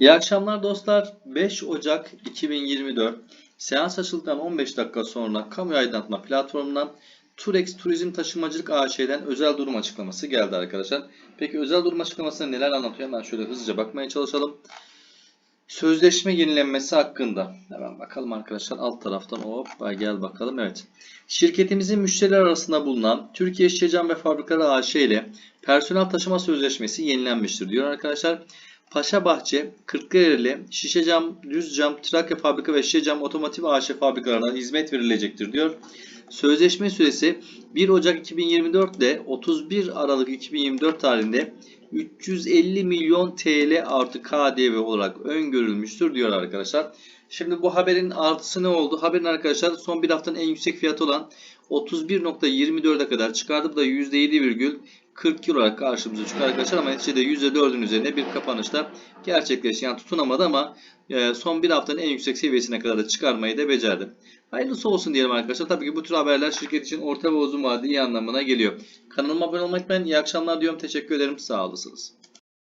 İyi akşamlar dostlar. 5 Ocak 2024 seans açıldıktan 15 dakika sonra kamu aydınlatma platformundan Turex Turizm Taşımacılık AŞ'den özel durum açıklaması geldi arkadaşlar. Peki özel durum açıklamasında neler anlatıyor? Hemen şöyle hızlıca bakmaya çalışalım. Sözleşme yenilenmesi hakkında. Hemen bakalım arkadaşlar alt taraftan hop gel bakalım. Evet. Şirketimizin müşteriler arasında bulunan Türkiye Şişecam ve Fabrikaları AŞ ile personel taşıma sözleşmesi yenilenmiştir diyor arkadaşlar. Paşabahçe, Kırklareli, Şişecam, Düzcam, Trakya Fabrika ve Şişecam Otomotiv AŞ fabrikalarına hizmet verilecektir diyor. Sözleşme süresi 1 Ocak 2024 ile 31 Aralık 2024 tarihinde 350 milyon TL artı KDV olarak öngörülmüştür diyor arkadaşlar. Şimdi bu haberin artısı ne oldu? Haberin arkadaşlar son bir haftanın en yüksek fiyatı olan 31.24'e kadar çıkardı. Bu da %7,40 olarak karşımıza çıkıyor arkadaşlar. Ama neticede %4'ün üzerine bir kapanışta gerçekleşti. Yani tutunamadı ama e, son bir haftanın en yüksek seviyesine kadar da çıkarmayı da becerdi. Hayırlısı olsun diyelim arkadaşlar. Tabii ki bu tür haberler şirket için orta ve uzun vadeli iyi anlamına geliyor. Kanalıma abone olmayı unutmayın. İyi akşamlar diyorum. Teşekkür ederim. Sağ olasınız.